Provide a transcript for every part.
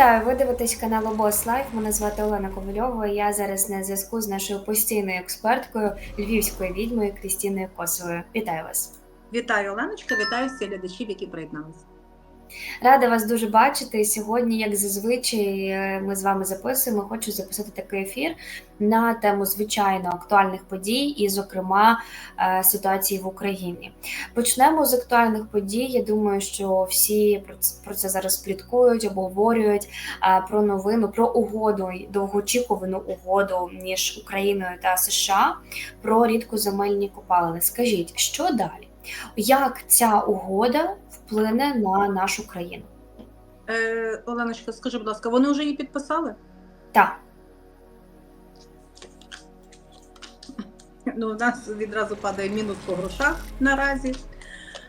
Вітаю! Ви дивитесь канал Обос Лайф. Мене звати Олена Ковальова. Я зараз на зв'язку з нашою постійною експерткою львівською відьмою Крістіною Косовою. Вітаю вас! Вітаю, Оленочка, вітаю всіх глядачів, які приєдналися. Рада вас дуже бачити. Сьогодні, як зазвичай, е, ми з вами записуємо. Хочу записати такий ефір на тему звичайно актуальних подій, і, зокрема, е, ситуації в Україні. Почнемо з актуальних подій. Я думаю, що всі про це- зараз пліткують, обговорюють е, про новину, про угоду довгоочікувану угоду між Україною та США про рідкоземельні копалини. Скажіть, що далі? Як ця угода вплине на нашу країну? Е, Оленочка, скажи, будь ласка, вони вже її підписали? Так, Ну, у нас відразу падає мінус по грошах наразі.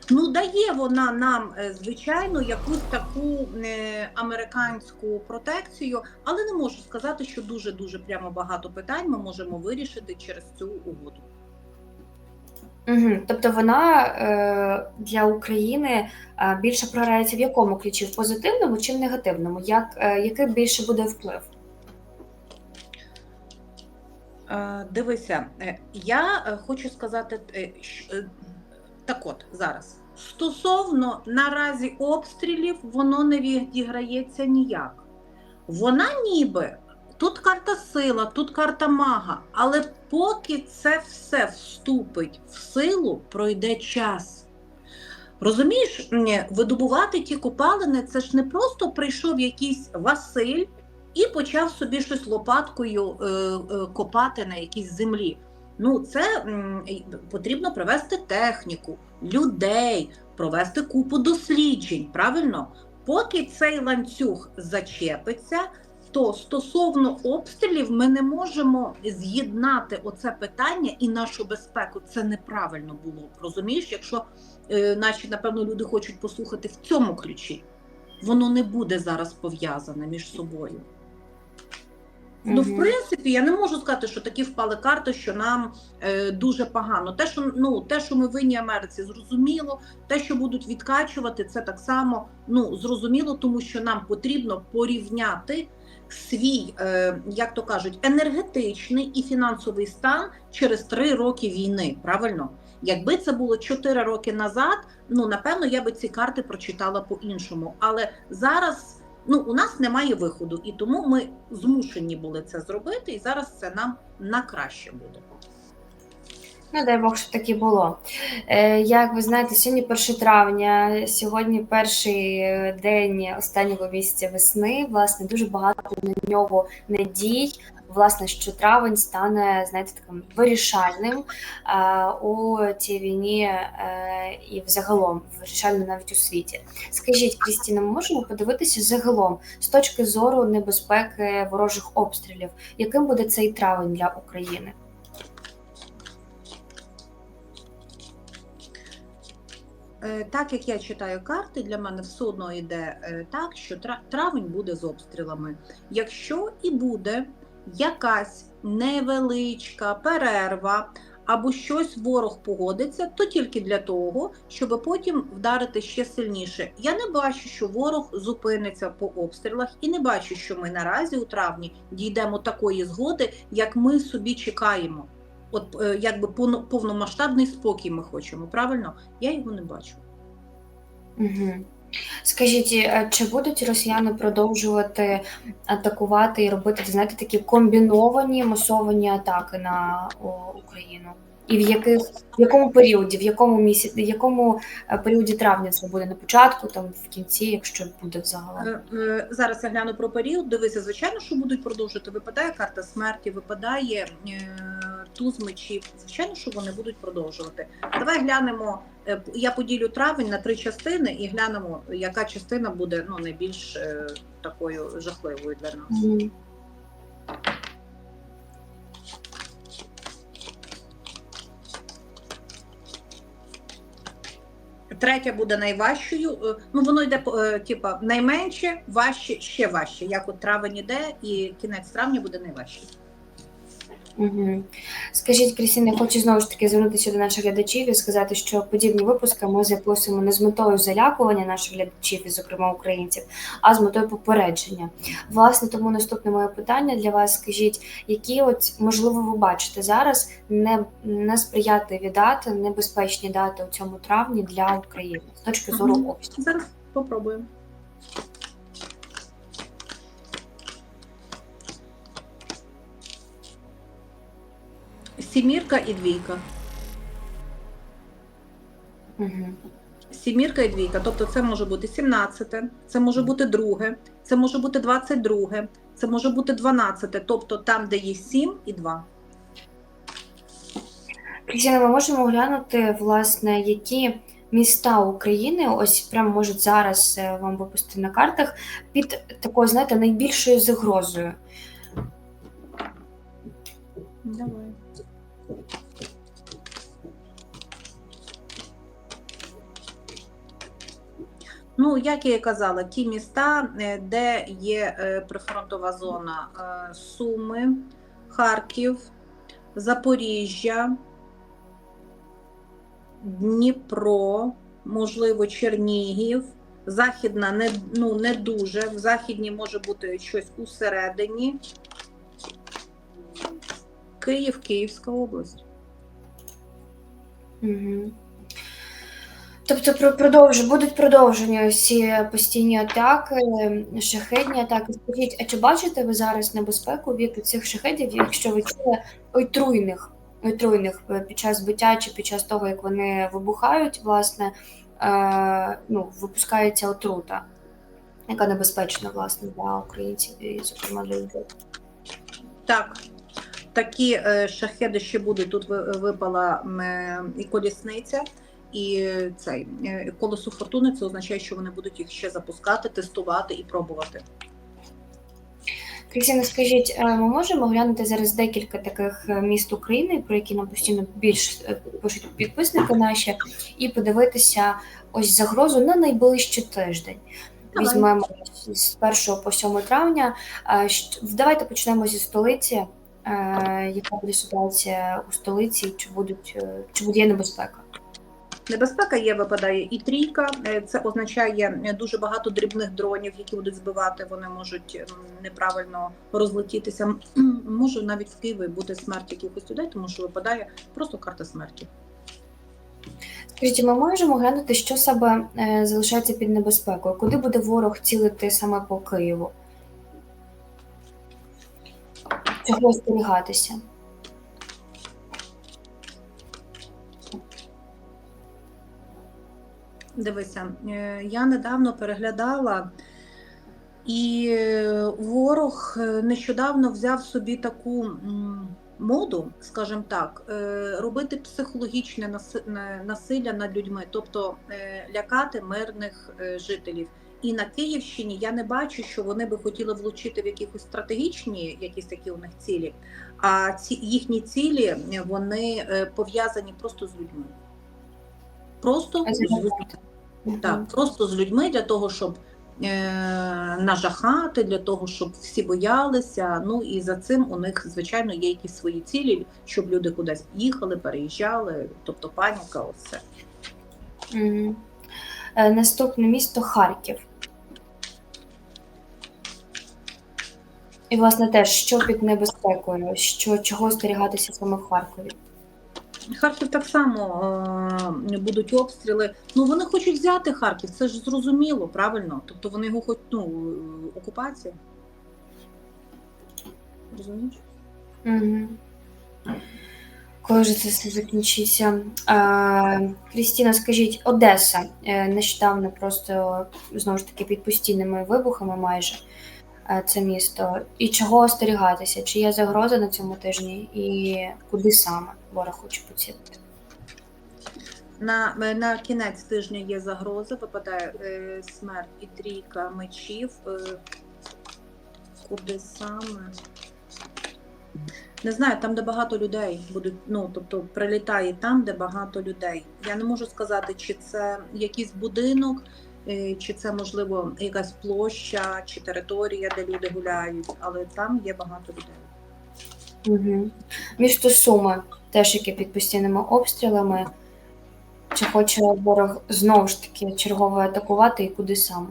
Ну, дає вона нам, е, звичайно, якусь таку е, американську протекцію, але не можу сказати, що дуже-дуже прямо багато питань ми можемо вирішити через цю угоду. Угу. тобто вона е, для України е, більше програється в якому ключі? В позитивному чи в негативному? Як, е, який більше буде вплив? Е, Дивися, е, я е, хочу сказати е, так от зараз. Стосовно наразі обстрілів, воно не відіграється ніяк. Вона ніби тут карта сила, тут карта мага, але поки це все вступить в силу, пройде час. Розумієш, видобувати ті копалини, це ж не просто прийшов якийсь Василь і почав собі щось лопаткою е, е, копати на якійсь землі. Ну, це м, потрібно привести техніку, людей, провести купу досліджень. Правильно? Поки цей ланцюг зачепиться, то стосовно обстрілів ми не можемо з'єднати оце питання і нашу безпеку. Це неправильно було. б, Розумієш, якщо е, наші, напевно, люди хочуть послухати в цьому ключі, воно не буде зараз пов'язане між собою. Ну, в принципі, я не можу сказати, що такі впали карти, що нам е, дуже погано. Те, що ну те, що ми винні Америці, зрозуміло. Те, що будуть відкачувати, це так само ну зрозуміло, тому що нам потрібно порівняти свій, е, як то кажуть, енергетичний і фінансовий стан через три роки війни. Правильно, якби це було чотири роки назад, ну напевно, я би ці карти прочитала по-іншому. Але зараз ну у нас немає виходу, і тому ми змушені були це зробити, і зараз це нам на краще буде. Ну, дай Бог, щоб так і було. Е, як ви знаєте, сьогодні 1 травня, сьогодні перший е, день останнього місяця весни. Власне, дуже багато на нього надій. Власне, що травень стане, знаєте, таким вирішальним е, у цій війні е, і взагалом вирішальним навіть у світі. Скажіть, Крістіна, ми можемо подивитися загалом з точки зору небезпеки ворожих обстрілів, яким буде цей травень для України? Так як я читаю карти, для мене все одно йде е, так, що травень буде з обстрілами. Якщо і буде якась невеличка перерва або щось ворог погодиться, то тільки для того, щоб потім вдарити ще сильніше. Я не бачу, що ворог зупиниться по обстрілах, і не бачу, що ми наразі у травні дійдемо такої згоди, як ми собі чекаємо. От е, якби повно- повномасштабний спокій ми хочемо, правильно? Я його не бачу. Угу. Скажіть, е, чи будуть росіяни продовжувати атакувати і робити, знаєте, такі комбіновані масовані атаки на Україну? І в яких в якому періоді, в якому місяці, в якому е, періоді травня це буде на початку, там в кінці, якщо буде взагалом? Зараз я гляну про період. Дивися, звичайно, що будуть продовжувати. Випадає карта смерті, випадає туз мечів. Звичайно, що вони будуть продовжувати. Давай глянемо. е, Я поділю травень на три частини і глянемо, яка частина буде ну найбільш е, такою жахливою для нас. Мгм. Третя буде найважчою. е, Ну воно йде е, типа найменше, важче, ще важче. Як от травень іде, і кінець травня буде найважчий. Угу. Скажіть, Крістіна, хочу знову ж таки звернутися до наших глядачів і сказати, що подібні випуски ми записуємо не з метою залякування наших глядачів, і, зокрема українців, а з метою попередження. Власне, тому наступне моє питання для вас: скажіть, які от можливо ви бачите зараз не, несприятливі дати, небезпечні дати у цьому травні для України з точки зору обсягу? Зараз попробуємо. Сімірка і двійка. Угу. Сімірка і двійка. Тобто це може бути 17, це може бути друге, це може бути 22, це може бути 12, тобто там, де є 7 і 2. Крістіна, ми можемо оглянути, власне, які міста України, ось прямо можуть зараз е, вам випустити на картах, під такою, знаєте, найбільшою загрозою. Давай. Ну, як я і казала, ті міста, е, де є е, прифронтова зона е, Суми, Харків, Запоріжжя, Дніпро, можливо, Чернігів. Західна не, ну, не дуже. В західній може бути щось усередині. Київ, Київська область. Угу. Тобто про- продовж... будуть продовжені ось ці постійні атаки, шахедні атаки. Скажіть, а чи бачите ви зараз небезпеку від цих шахедів, якщо ви чули отруйних, отруйних е, під час биття чи під час того, як вони вибухають, власне, е, ну, випускається отрута, яка небезпечна, власне, для українців і, зокрема, для людей? Так, такі е, шахеди ще будуть. Тут ви- випала е, і колісниця, і цей е, колесо фортуни. Це означає, що вони будуть їх ще запускати, тестувати і пробувати. Крістіна, скажіть, ми можемо оглянути зараз декілька таких міст України, про які нам постійно більш пишуть підписники наші, і подивитися ось загрозу на найближчий тиждень. Давай. Візьмемо з 1 по 7 травня. Давайте почнемо зі столиці. Е, Яка буде ситуація у столиці? Чи будуть е, чи буде небезпека? Небезпека є, випадає і трійка. Е, Це означає дуже багато дрібних дронів, які будуть збивати. Вони можуть неправильно розлетітися. Може навіть в Києві бути смерть якихось людей, тому що випадає просто карта смерті. Скажіть, ми можемо глянути, що саме е, залишається під небезпекою? Куди буде ворог цілити саме по Києву? Чого остерігатися? Дивися, е, я недавно переглядала, і ворог е, нещодавно взяв собі таку моду, скажімо так, е, робити психологічне наси- насилля над людьми, тобто лякати мирних жителів. І на Київщині я не бачу, що вони би хотіли влучити в якихось стратегічні, якісь такі у них цілі. А ці їхні цілі вони е, пов'язані просто з людьми. Просто з людьми. Так, просто з людьми для того, щоб е, нажахати, для того, щоб всі боялися. Ну і за цим у них, звичайно, є якісь свої цілі, щоб люди кудись їхали, переїжджали, тобто паніка, оце. Е, Наступне місто Харків. І, власне, теж що під небезпекою, що чого остерігатися саме в Харкові? Харків так само е, будуть обстріли. Ну вони хочуть взяти Харків, це ж зрозуміло, правильно. Тобто вони його хоч ну окупація. Розумієш? Угу. Коли ж це все закінчиться? Е, Крістіна, скажіть, Одеса е, нещодавно просто знову ж таки під постійними вибухами майже це місто. І чого остерігатися? Чи є загроза на цьому тижні, і куди саме ворог хоче поцілити? На, на кінець тижня є загроза, випадає е, смерть і трійка мечів. Е, куди саме? Не знаю, там, де багато людей будуть, ну тобто прилітає там, де багато людей. Я не можу сказати, чи це якийсь будинок, е, чи це можливо якась площа, чи територія, де люди гуляють, але там є багато людей. Угу. Місто Суми, теж яке під постійними обстрілами. Чи хоче ворог знову ж таки чергово атакувати і куди саме?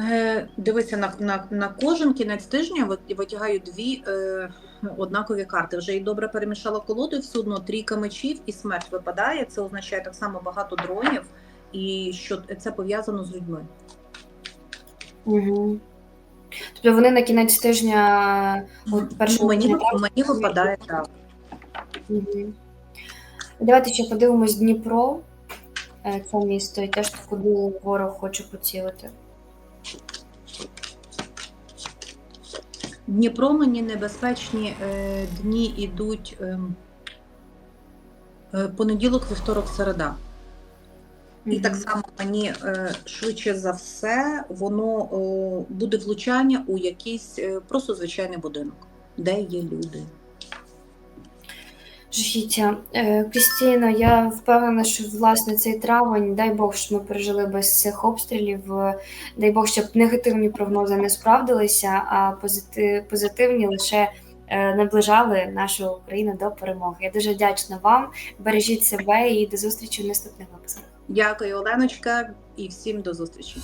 Е, Дивися, на, на, на кожен кінець тижня вит- витягаю дві е, однакові карти. Вже і добре перемішала колоду, і все одно трійка мечів і смерть випадає. Це означає так само багато дронів, і що це пов'язано з людьми. Угу. Тобто вони на кінець тижня от першого мені, дня мені випадає так. Угу. Давайте ще подивимось Дніпро, е, це місто, і теж куди ворог хоче поцілити. Дніпро мені небезпечні е, дні ідуть ем, е, понеділок, вівторок, середа. І так само мені е, швидше за все воно е, буде влучання у якийсь е, просто звичайний будинок, де є люди. Жахіття. Е, Крістіно, я впевнена, що власне цей травень, дай Бог, що ми пережили без цих обстрілів. е, Дай Бог, щоб негативні прогнози не справдилися, а позити- позитивні лише е, наближали нашу Україну до перемоги. Я дуже вдячна вам. Бережіть себе і до зустрічі в наступних випусках. Дякую, Оленочка, і всім до зустрічі.